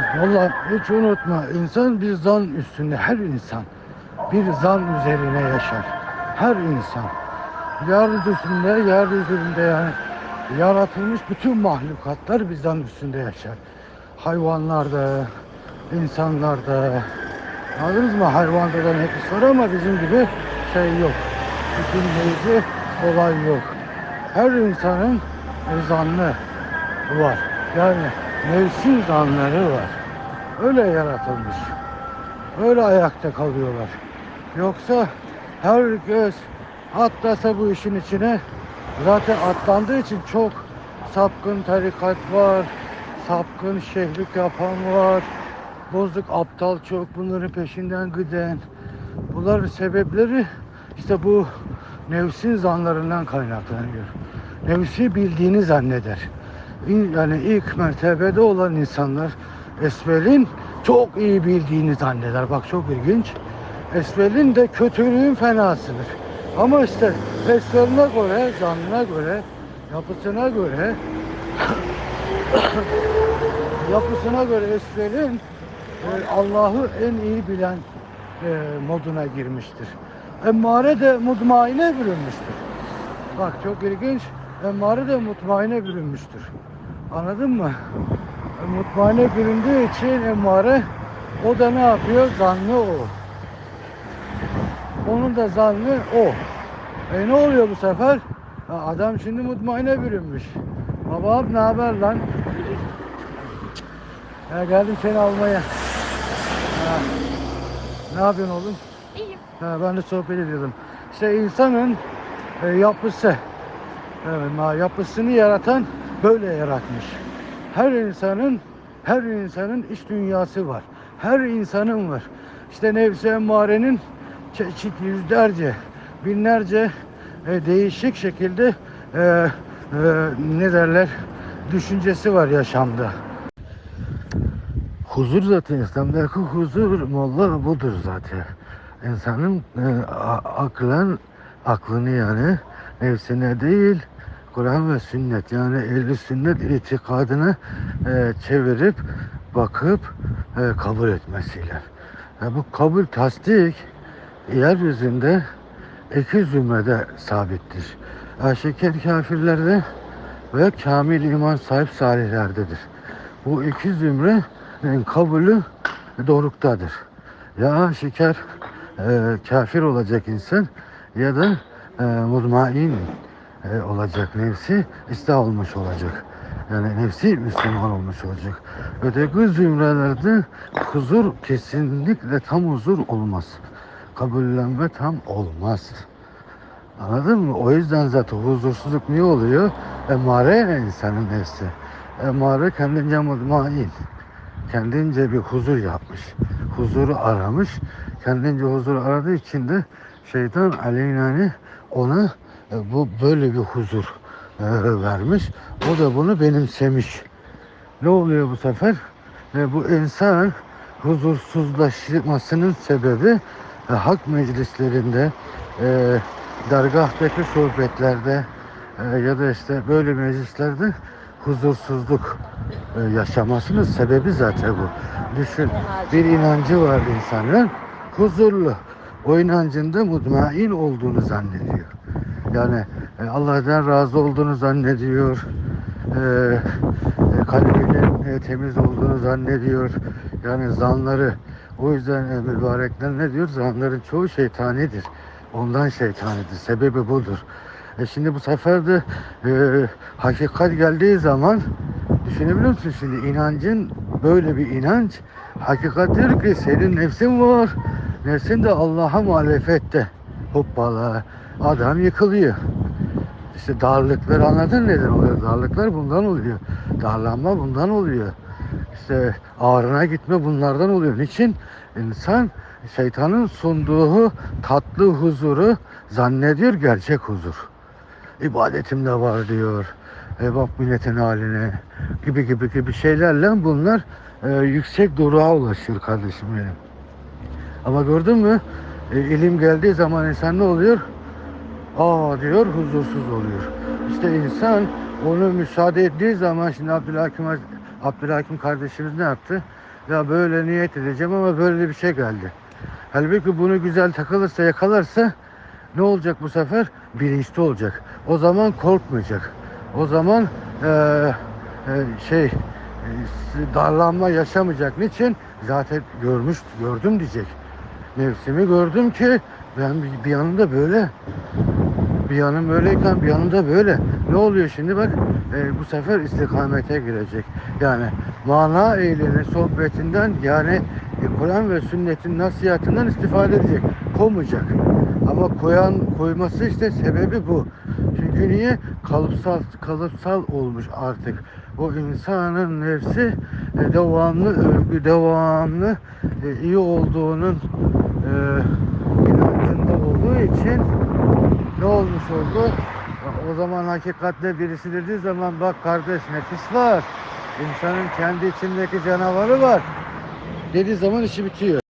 Vallahi hiç unutma insan bir zan üstünde her insan bir zan üzerine yaşar. Her insan. Yeryüzünde, yeryüzünde yani yaratılmış bütün mahlukatlar bir zan üstünde yaşar. Hayvanlarda, insanlarda. Anladınız mı? Hayvanda da nefis var ama bizim gibi şey yok. Bütünleyici olay yok. Her insanın zanlı var. Yani mevsim zanları var. Öyle yaratılmış. Öyle ayakta kalıyorlar. Yoksa herkes atlasa bu işin içine zaten atlandığı için çok sapkın tarikat var. Sapkın şehirlik yapan var. Bozuk aptal çok bunların peşinden giden. Bunların sebepleri işte bu nefsin zanlarından kaynaklanıyor. Nefsi bildiğini zanneder. Yani ilk mertebede olan insanlar esvelin çok iyi bildiğini zanneder. Bak çok ilginç. Esvelin de kötülüğün fenasıdır. Ama işte esveline göre, canına göre, yapısına göre yapısına göre esvelin e, Allah'ı en iyi bilen e, moduna girmiştir. Emmare de mutmaine bürünmüştür. Bak çok ilginç. Emmare de mutmaine bürünmüştür. Anladın mı? Mutmaine büründüğü için emmare o da ne yapıyor? Zanlı o. Onun da zanlı o. E ne oluyor bu sefer? Ha, adam şimdi mutmaine bürünmüş. Baba ne haber lan? Ya geldim seni almaya. Ha. Ne yapıyorsun oğlum? İyiyim. Ha, ben de sohbet ediyordum. İşte insanın e, yapısı, evet, yapısını yaratan böyle yaratmış. Her insanın, her insanın iç dünyası var. Her insanın var. İşte nefsi emmarenin çeşit yüzlerce, binlerce e, değişik şekilde e, e, ne derler düşüncesi var yaşamda. Huzur zaten İslam'daki huzur molla budur zaten. İnsanın e, aklen aklını yani nefsine değil Kur'an ve sünnet yani ehli sünnet itikadını e, çevirip bakıp e, kabul etmesiyle. E, bu kabul tasdik yeryüzünde iki zümrede sabittir. Aşikar kafirlerde ve kamil iman sahip salihlerdedir. Bu iki zümrenin kabulü doruktadır. Ya şeker e, kafir olacak insan ya da e, mutmain e, olacak nefsi ıslah olmuş olacak. Yani nefsi Müslüman olmuş olacak. Öteki zümrelerde huzur kesinlikle tam huzur olmaz. Kabullenme tam olmaz. Anladın mı? O yüzden zaten huzursuzluk niye oluyor? Emare insanın nefsi. Emare kendince mutmain. Kendince bir huzur yapmış. Huzuru aramış. Kendince huzur aradığı için de şeytan aleynani ona bu böyle bir huzur e, vermiş. O da bunu benimsemiş. Ne oluyor bu sefer? E, bu insan huzursuzlaşmasının sebebi e, hak meclislerinde, e, dergahtaki sohbetlerde e, ya da işte böyle meclislerde huzursuzluk e, yaşamasının sebebi zaten bu. Düşün bir inancı var insanın huzurlu. O inancında mutmain olduğunu zannediyor. Yani e, Allah'tan razı olduğunu zannediyor. E, e, kalbinin e, temiz olduğunu zannediyor. Yani zanları o yüzden e, mübarekler ne diyor? Zanların çoğu şeytanidir. Ondan şeytanidir. Sebebi budur. E şimdi bu sefer de e, hakikat geldiği zaman düşünebiliyor musun şimdi inancın böyle bir inanç hakikat diyor ki senin nefsin var nefsin de Allah'a muhalefette hoppala adam yıkılıyor işte darlıklar anladın neden oluyor darlıklar bundan oluyor darlanma bundan oluyor işte ağrına gitme bunlardan oluyor niçin insan şeytanın sunduğu tatlı huzuru zannediyor gerçek huzur ibadetimde var diyor. E bak milletin haline gibi gibi gibi şeylerle bunlar e, yüksek duruğa ulaşıyor kardeşim benim. Ama gördün mü? E, ilim geldiği zaman insan ne oluyor? Aa diyor huzursuz oluyor. İşte insan onu müsaade ettiği zaman şimdi Abdülhakim, Abdülhakim kardeşimiz ne yaptı? ya böyle niyet edeceğim ama böyle bir şey geldi. Halbuki bunu güzel takılırsa yakalarsa ne olacak bu sefer? Bilinçli olacak. O zaman korkmayacak. O zaman eee, eee, şey eee, darlanma yaşamayacak. Niçin? Zaten görmüş, gördüm diyecek. Nefsimi gördüm ki ben bir yanında böyle bir yanım böyleyken bir yanında böyle. Ne oluyor şimdi bak e, bu sefer istikamete girecek. Yani mana eğleni sohbetinden yani e, Kur'an ve sünnetin nasihatından istifade edecek. Koymayacak. Ama koyan koyması işte sebebi bu. Çünkü niye? Kalıpsal kalıpsal olmuş artık. O insanın nefsi e, devamlı övgü, devamlı e, iyi olduğunun e, inancında olduğu için ne olmuş oldu? O zaman hakikatle birisi dediği zaman bak kardeş nefis var. İnsanın kendi içindeki canavarı var. Dediği zaman işi bitiyor.